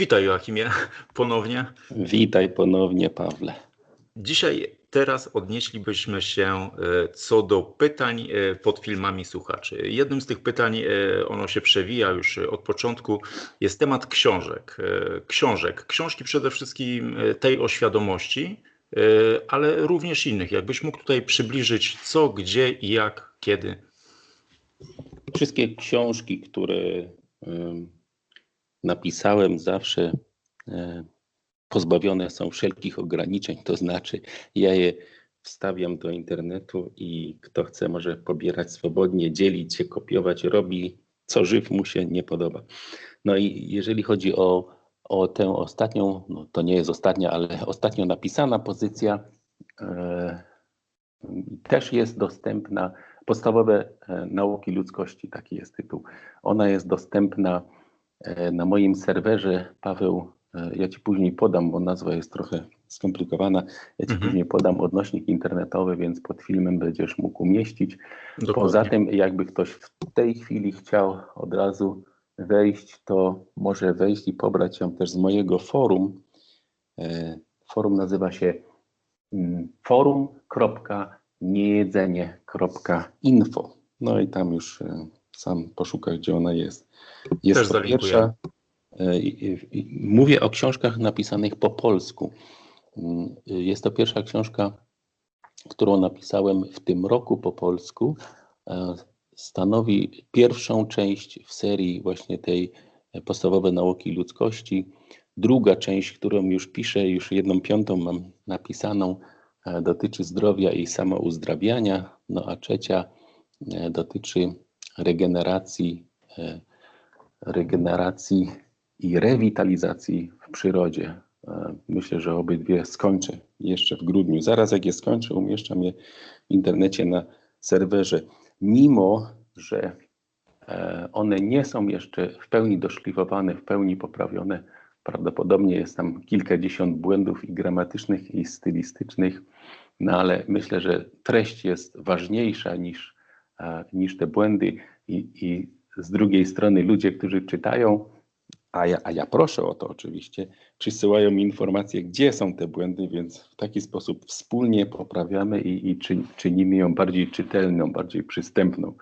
Witaj Joachimie ponownie. Witaj ponownie Pawle. Dzisiaj teraz odnieślibyśmy się e, co do pytań e, pod filmami słuchaczy. Jednym z tych pytań, e, ono się przewija już od początku, jest temat książek. Książek, książki przede wszystkim tej o świadomości, ale również innych. Jakbyś mógł tutaj przybliżyć co, gdzie i jak, kiedy? Wszystkie książki, które napisałem zawsze e, pozbawione są wszelkich ograniczeń, to znaczy ja je wstawiam do internetu i kto chce może pobierać swobodnie, dzielić się, kopiować, robi co żyw mu się nie podoba. No i jeżeli chodzi o, o tę ostatnią, no to nie jest ostatnia, ale ostatnio napisana pozycja, e, też jest dostępna, podstawowe e, nauki ludzkości, taki jest tytuł. Ona jest dostępna na moim serwerze, Paweł, e, ja Ci później podam, bo nazwa jest trochę skomplikowana. Ja Ci mhm. później podam odnośnik internetowy, więc pod filmem będziesz mógł umieścić. Dokładnie. Poza tym, jakby ktoś w tej chwili chciał od razu wejść, to może wejść i pobrać ją też z mojego forum. E, forum nazywa się mm, forum.niejedzenie.info. No i tam już sam poszukaj, gdzie ona jest. Jest Też to pierwsza. E, mówię o książkach napisanych po polsku. Mm, jest to pierwsza książka, którą napisałem w tym roku po polsku. E, stanowi pierwszą część w serii właśnie tej podstawowej nauki ludzkości. Druga część, którą już piszę, już jedną piątą mam napisaną, e, dotyczy zdrowia i samouzdrawiania. No a trzecia dotyczy regeneracji, e, regeneracji i rewitalizacji w przyrodzie. E, myślę, że obydwie skończę jeszcze w grudniu. Zaraz jak je skończę, umieszczam je w internecie na serwerze. Mimo, że e, one nie są jeszcze w pełni doszlifowane, w pełni poprawione, prawdopodobnie jest tam kilkadziesiąt błędów i gramatycznych, i stylistycznych, no ale myślę, że treść jest ważniejsza niż niż te błędy i, i z drugiej strony ludzie, którzy czytają, a ja, a ja proszę o to oczywiście, przysyłają mi informacje, gdzie są te błędy, więc w taki sposób wspólnie poprawiamy i, i czynimy ją bardziej czytelną, bardziej przystępną.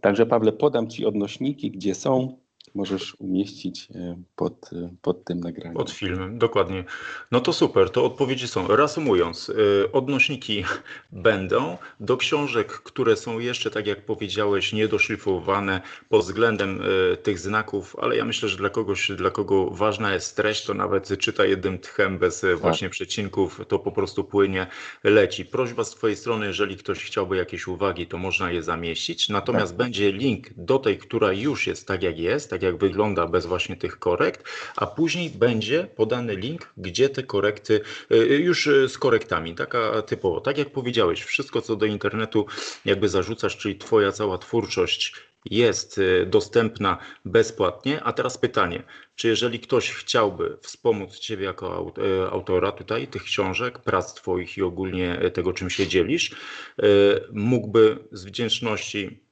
Także Pawle, podam Ci odnośniki, gdzie są możesz umieścić e, pod, e, pod tym nagraniem. Pod filmem, dokładnie. No to super, to odpowiedzi są. Reasumując, e, odnośniki będą do książek, które są jeszcze, tak jak powiedziałeś, niedoszlifowane pod względem tych znaków, ale ja myślę, że dla kogoś, dla kogo ważna jest treść, to nawet czyta jednym tchem bez tak. właśnie przecinków, to po prostu płynie, leci. Prośba z Twojej strony, jeżeli ktoś chciałby jakieś uwagi, to można je zamieścić, natomiast tak. będzie link do tej, która już jest tak jak jest, tak tak jak wygląda bez właśnie tych korekt, a później będzie podany link, gdzie te korekty, y, y, już y, z korektami, taka typowo, tak jak powiedziałeś, wszystko co do internetu jakby zarzucasz, czyli twoja cała twórczość jest dostępna bezpłatnie. A teraz pytanie, czy jeżeli ktoś chciałby wspomóc Ciebie jako autora tutaj tych książek, prac Twoich i ogólnie tego, czym się dzielisz, mógłby z wdzięczności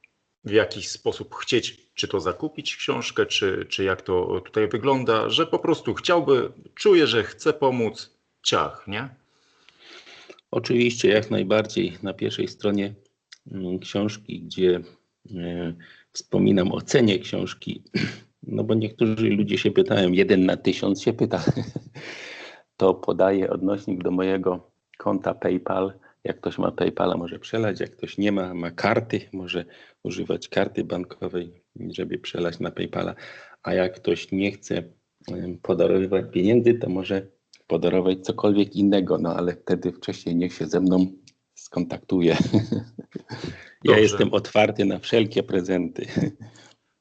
w jakiś sposób chcieć, czy to zakupić książkę, czy, czy jak to tutaj wygląda, że po prostu chciałby, czuje, że chce pomóc, ciach, nie? Oczywiście, jak najbardziej. Na pierwszej stronie mm, książki, gdzie e, wspominam o cenie książki, no bo niektórzy ludzie się pytają, jeden na tysiąc się pyta, to podaję odnośnik do mojego konta PayPal jak ktoś ma PayPala, może przelać, jak ktoś nie ma, ma karty, może używać karty bankowej, żeby przelać na PayPala, a jak ktoś nie chce podarowywać pieniędzy, to może podarować cokolwiek innego, no ale wtedy wcześniej niech się ze mną skontaktuje. ja jestem otwarty na wszelkie prezenty.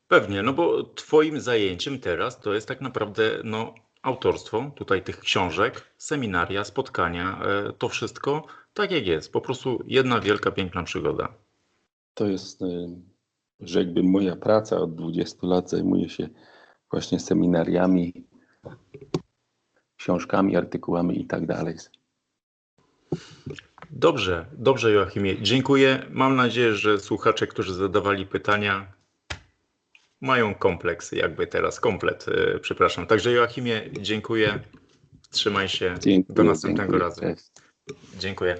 Pewnie, no bo twoim zajęciem teraz to jest tak naprawdę no, autorstwo tutaj tych książek, seminaria, spotkania, e, to wszystko tak jak jest. Po prostu jedna wielka, piękna przygoda. To jest, e, że jakby moja praca od 20 lat zajmuje się właśnie seminariami, książkami, artykułami i tak dalej. Dobrze, dobrze Joachimie. Dziękuję. Mam nadzieję, że słuchacze, którzy zadawali pytania, mają kompleks, jakby teraz komplet, e, przepraszam. Także Joachimie, dziękuję. Trzymaj się. Dziękuję, Do następnego dziękuję, razu. cześć. Dziękuję.